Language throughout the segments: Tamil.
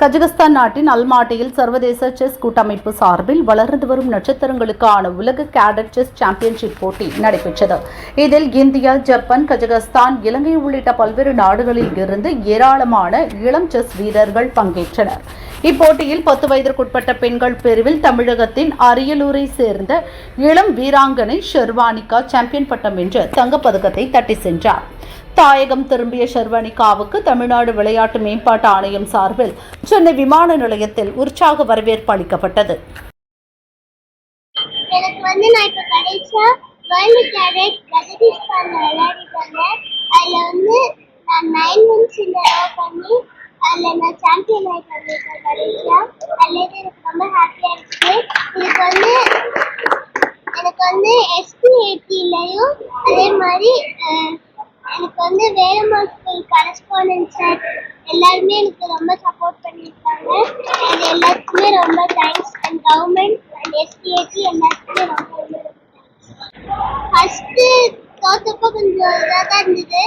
கஜகஸ்தான் நாட்டின் அல்மாட்டியில் சர்வதேச செஸ் கூட்டமைப்பு சார்பில் வளர்ந்து வரும் நட்சத்திரங்களுக்கான உலக கேடட் செஸ் சாம்பியன்ஷிப் போட்டி நடைபெற்றது. இதில் இந்தியா ஜப்பான் கஜகஸ்தான் இலங்கை உள்ளிட்ட பல்வேறு நாடுகளில் இருந்து ஏராளமான இளம் செஸ் வீரர்கள் பங்கேற்றனர். இப்போட்டியில் பத்து வயதிற்குட்பட்ட பெண்கள் பிரிவில் தமிழகத்தின் அரியலூரை சேர்ந்த இளம் வீராங்கனை ஷெர்வானிகா சாம்பியன் பட்டம் வென்று தங்கப்பதக்கத்தை தட்டி சென்றார். தாயகம் திரும்பிய ஷர்வனிகாவுக்கு தமிழ்நாடு விளையாட்டு மேம்பாட்டு ஆணையம் சார்பில் சென்னை விமான நிலையத்தில் உற்சாக வரவேற்பு அளிக்கப்பட்டது. எனக்கு வந்து நான் இப்போ கடைசியா வேர்ல்டு கேடட் கஜகிஸ்தான்ல அதில் வந்து நான் நைன் மினிட்ஸ் இந்த ரோ பண்ணி அதில் நான் சாம்பியன் ஆகிட்டு வந்திருக்கேன் கடைசியா அதில் எனக்கு ரொம்ப ஹாப்பியாக இருக்குது இதுக்கு வந்து எனக்கு வந்து எஸ்பி எயிட்டிலையும் அதே மாதிரி வந்து வேலம்மாள் ஸ்கூல் கரஸ்பாண்டன்ட் சார் எல்லாருமே எனக்கு ரொம்ப சப்போர்ட் பண்ணியிருக்காங்க. அது எல்லாத்துக்குமே ரொம்ப thanks and government and SBAD எல்லாத்துக்குமே ரொம்ப ரொம்ப ஃபஸ்ட்டு தோத்தப்போ கொஞ்சம் இதாக தான் இருந்தது.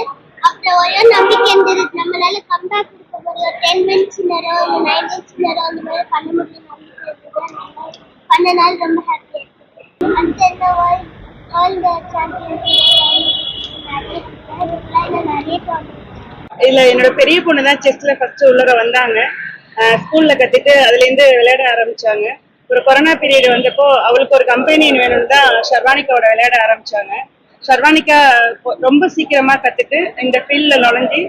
அப்புறம் ஒரே நம்பிக்கை இருந்தது. நம்மளால கம்பேக் கொடுக்க முடியும். டென் மினிட்ஸ் நேரம் இல்லை நைன் மினிட்ஸ் நேரம் அந்த மாதிரி பண்ண முடியும். நம்பிக்கை இருந்தது அதனால பண்ணனால ரொம்ப ஹாப்பியாக இருக்குது அடுத்து என்ன வேர்ல்ட் வேர்ல்டு சாம்பியன்ஷிப் நிறைய இதுல என்னோட பெரிய பொண்ணு தான் செஸ்ல ஃபர்ஸ்ட் உள்ளர வந்தாங்க. ஸ்கூல்ல கத்துட்டு அதுல இருந்து விளையாட ஆரம்பிச்சாங்க. ஒரு கொரோனா பீரியட் வந்தப்போ அவளுக்கு ஒரு கம்பெனியன் வேணும்னு தான் ஷர்வானிக்காவோட விளையாட ஆரம்பிச்சாங்க. ஷர்வானிக்கா ரொம்ப சீக்கிரமா கத்துட்டு இந்த ஃபீல்ட்ல நுழைஞ்சு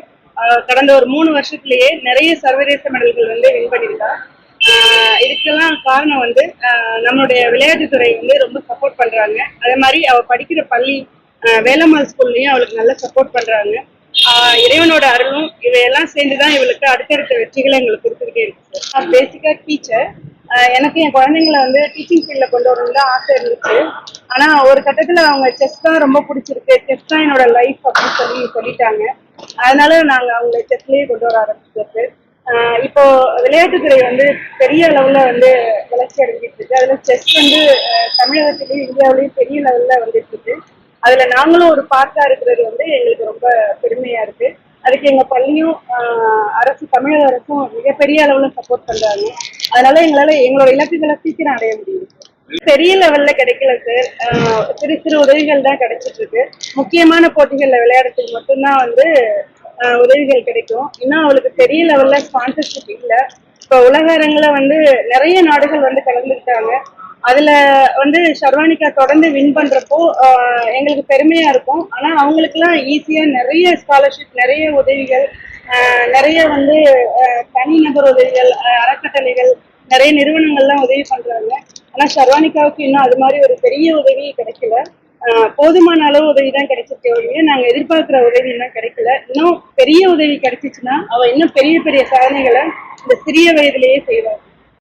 கடந்த ஒரு மூணு வருஷத்துலயே நிறைய சர்வதேச மெடல்கள் வந்து வின் பண்ணியிருக்கா. ஆஹ் இதுக்கெல்லாம் காரணம் வந்து நம்மளுடைய விளையாட்டுத்துறை வந்து ரொம்ப சப்போர்ட் பண்றாங்க. அதே மாதிரி அவ படிக்கிற பள்ளி வேலம்மாள் ஸ்கூல்லையும் அவளுக்கு நல்லா சப்போர்ட் பண்றாங்க. இறைவனோட அருளும் இவையெல்லாம் சேர்ந்துதான் இவளுக்கு அடுத்தடுத்த வெற்றிகளை எங்களுக்கு கொடுத்துக்கிட்டே இருக்கு நான் பேசிக்கா டீச்சர் எனக்கு என் குழந்தைங்களை வந்து டீச்சிங் ஃபீல்ட்ல கொண்டு வரணும்னு தான் ஆசை இருந்துச்சு. ஆனா ஒரு கட்டத்துல அவங்க செஸ் தான் ரொம்ப பிடிச்சிருக்கு. செஸ் தான் என்னோட லைஃப் அப்படின்னு சொல்லி சொல்லிட்டாங்க. அதனால நாங்க அவங்க செஸ்லயே கொண்டு வர ஆரம்பிச்சிருக்கு. இப்போ விளையாட்டுத்துறை வந்து பெரிய அளவுல வந்து வளர்ச்சி அடைஞ்சிட்டு இருக்கு. அதுல செஸ் வந்து ஆஹ் தமிழகத்திலயும் இந்தியாவிலயும் பெரிய லெவல்ல வந்துட்டு இருக்கு. அதுல நாங்களும் ஒரு பார்ட்டா இருக்கிறது வந்து எங்களுக்கு ரொம்ப பெருமையா இருக்கு. அதுக்கு எங்க பள்ளியும் அரசு தமிழக அரசும் மிகப்பெரிய அளவுல சப்போர்ட் பண்றாங்க. அதனால எங்களால எங்களோட இலக்குகளை சீக்கிரம் அடைய முடியும் பெரிய லெவல்ல கிடைக்கல சார் ஆஹ் சிறு சிறு உதவிகள் தான் கிடைச்சிட்டு இருக்கு. முக்கியமான போட்டிகள்ல விளையாடுறதுக்கு மட்டும்தான் வந்து உதவிகள் கிடைக்கும். இன்னும் அவளுக்கு பெரிய லெவல்ல ஸ்பான்சர்ஷிப் இல்லை. இப்போ உலக அரங்கில் வந்து நிறைய நாடுகள் வந்து கலந்துக்கிட்டாங்க. அதுல வந்து ஷர்வானிகா தொடர்ந்து வின் பண்றப்போ எங்களுக்கு பெருமையா இருக்கும். ஆனா அவங்களுக்குலாம் ஈஸியா நிறைய ஸ்காலர்ஷிப் நிறைய உதவிகள் நிறைய வந்து தனிநபர் உதவிகள் அறக்கட்டளைகள் நிறைய நிறுவனங்கள்லாம் உதவி பண்றாங்க. ஆனா ஷர்வானிகாவுக்கு இன்னும் அது மாதிரி ஒரு பெரிய உதவி கிடைக்கல. போதுமான அளவு உதவி தான் கிடைச்சிருக்க ஒழிய நாங்க எதிர்பார்க்கிற உதவி இன்னும் கிடைக்கல. இன்னும் பெரிய உதவி கிடைச்சிச்சுன்னா அவ இன்னும் பெரிய பெரிய சாதனைகளை இந்த சிறிய வயதிலேயே செய்வார்